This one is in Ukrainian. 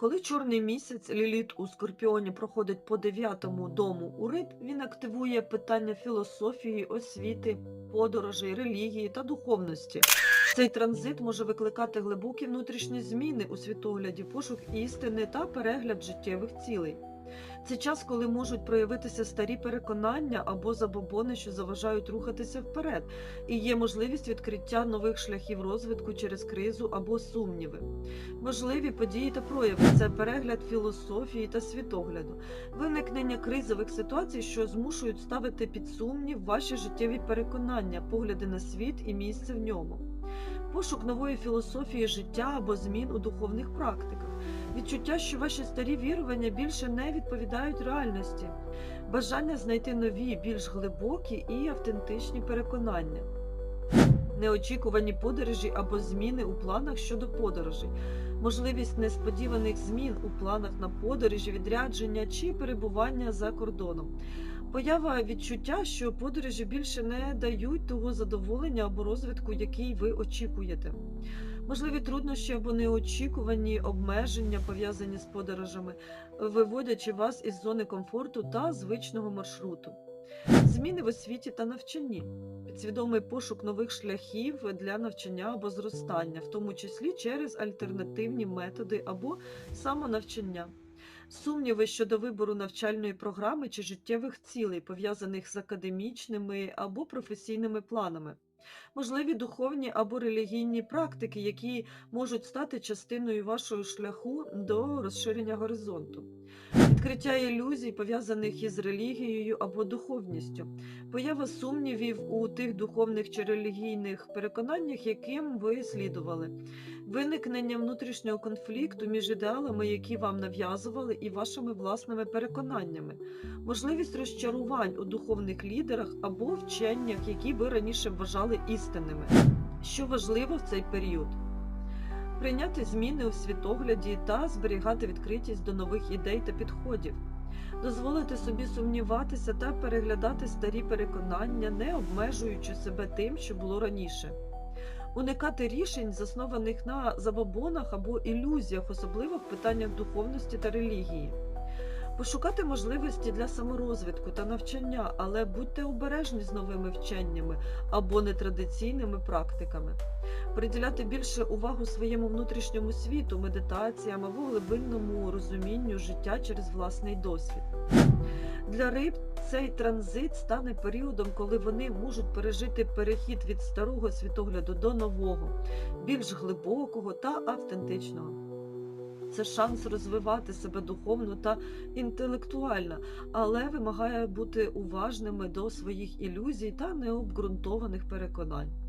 Коли чорний місяць ліліт у Скорпіоні проходить по дев'ятому дому у риб, він активує питання філософії, освіти, подорожей, релігії та духовності. Цей транзит може викликати глибокі внутрішні зміни у світогляді, пошук істини та перегляд життєвих цілей. Це час, коли можуть проявитися старі переконання або забобони, що заважають рухатися вперед, і є можливість відкриття нових шляхів розвитку через кризу або сумніви. Можливі події та прояви це перегляд філософії та світогляду, виникнення кризових ситуацій, що змушують ставити під сумнів ваші життєві переконання, погляди на світ і місце в ньому. Пошук нової філософії життя або змін у духовних практиках, відчуття, що ваші старі вірування більше не відповідають реальності, бажання знайти нові, більш глибокі і автентичні переконання, неочікувані подорожі або зміни у планах щодо подорожей, можливість несподіваних змін у планах на подорожі, відрядження чи перебування за кордоном. Поява відчуття, що подорожі більше не дають того задоволення або розвитку, який ви очікуєте. Можливі труднощі або неочікувані обмеження, пов'язані з подорожами, виводячи вас із зони комфорту та звичного маршруту. Зміни в освіті та навчанні, підсвідомий пошук нових шляхів для навчання або зростання, в тому числі через альтернативні методи або самонавчання. Сумніви щодо вибору навчальної програми чи життєвих цілей, пов'язаних з академічними або професійними планами. Можливі духовні або релігійні практики, які можуть стати частиною вашого шляху до розширення горизонту. Відкриття ілюзій, пов'язаних із релігією або духовністю, поява сумнівів у тих духовних чи релігійних переконаннях, яким ви слідували, виникнення внутрішнього конфлікту між ідеалами, які вам нав'язували, і вашими власними переконаннями, можливість розчарувань у духовних лідерах або вченнях, які ви раніше вважали істинними. Що важливо в цей період? Прийняти зміни у світогляді та зберігати відкритість до нових ідей та підходів, дозволити собі сумніватися та переглядати старі переконання, не обмежуючи себе тим, що було раніше, уникати рішень, заснованих на забобонах або ілюзіях, особливо в питаннях духовності та релігії. Пошукати можливості для саморозвитку та навчання, але будьте обережні з новими вченнями або нетрадиційними практиками, приділяти більше увагу своєму внутрішньому світу, медитаціям або глибинному розумінню життя через власний досвід. Для риб цей транзит стане періодом, коли вони можуть пережити перехід від старого світогляду до нового, більш глибокого та автентичного. Це шанс розвивати себе духовно та інтелектуально, але вимагає бути уважними до своїх ілюзій та необґрунтованих переконань.